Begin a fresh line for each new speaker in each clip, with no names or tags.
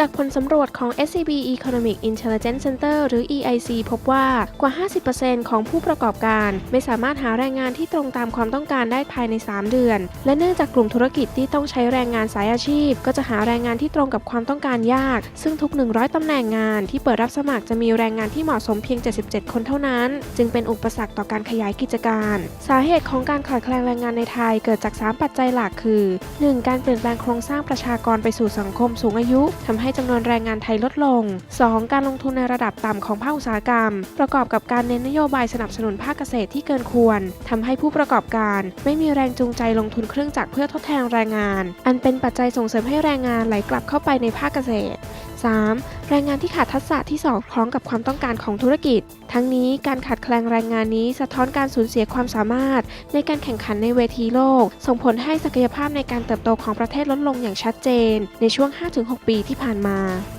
จากผลสำรวจของ SCB Economic Intelligence Center หรือ EIC พบว่ากว่า 50%ของผู้ประกอบการไม่สามารถหาแรงงานที่ตรงตามความต้องการได้ภายใน 3 เดือน และเนื่องจากกลุ่มธุรกิจที่ต้องใช้แรงงานสายอาชีพ ก็จะหาแรงงานที่ตรงกับความต้องการยาก ซึ่งทุก 100 ตำแหน่งงานที่เปิดรับสมัครจะมีแรงงานที่เหมาะสมเพียง 77 คนเท่านั้น จึงเป็นอุปสรรคต่อการขยายกิจการ สาเหตุของการขาดแคลนแรงงานในไทยเกิดจาก 3 ปัจจัยหลักคือ 1. การเปลี่ยนแปลงโครงสร้างประชากรไปสู่สังคมสูงอายุทำใให้จำนวนแรงงานไทยลดลง 2. การลงทุนในระดับต่ำของภาคอุตสาหกรรม ประกอบกับการเน้นนโยบายสนับสนุนภาคเกษตรที่เกินควรทำให้ผู้ประกอบการ ไม่มีแรงจูงใจลงทุนเครื่องจักรเพื่อทดแทนแรงงาน อันเป็นปัจจัยส่งเสริมให้แรงงานไหลกลับเข้าไปในภาคเกษตร 3. แรงงานที่ขาดทักษะที่สอดคล้องกับความต้องการของธุรกิจ ทั้งนี้การขาดแคลนแรงงานนี้สะท้อนการสูญเสียความสามารถ ในการแข่งขันในเวทีโลก ส่งผลให้ศักยภาพในการเติบโตของประเทศลดลงอย่างชัดเจน ในช่วง 5-6 ปีที่ผ่านมา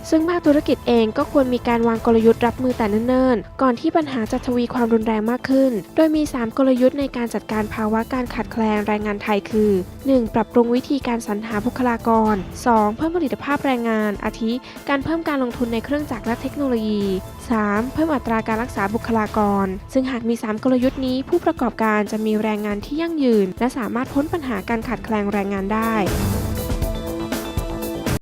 ซึ่งภาคธุรกิจเองก็ควรมีการวางกลยุทธ์รับมือแต่เนิ่นๆ ก่อนที่ปัญหาจะทวีความรุนแรงมากขึ้น โดยมี 3 กลยุทธ์ในการจัดการภาวะการขาดแคลนแรงงานไทยคือ 1. ปรับปรุงวิธีการสรรหาบุคลากร 2. เพิ่มผลิตภาพแรงงาน อาทิ การเพิ่มการลงทุนในเครื่องจักรและเทคโนโลยี 3. เพิ่มอัตราการรักษาบุคลากร ซึ่งหากมี 3 กลยุทธ์นี้ ผู้ประกอบการจะมีแรงงานที่ยั่งยืน และสามารถพ้นปัญหาการขาดแคลนแรงงานได้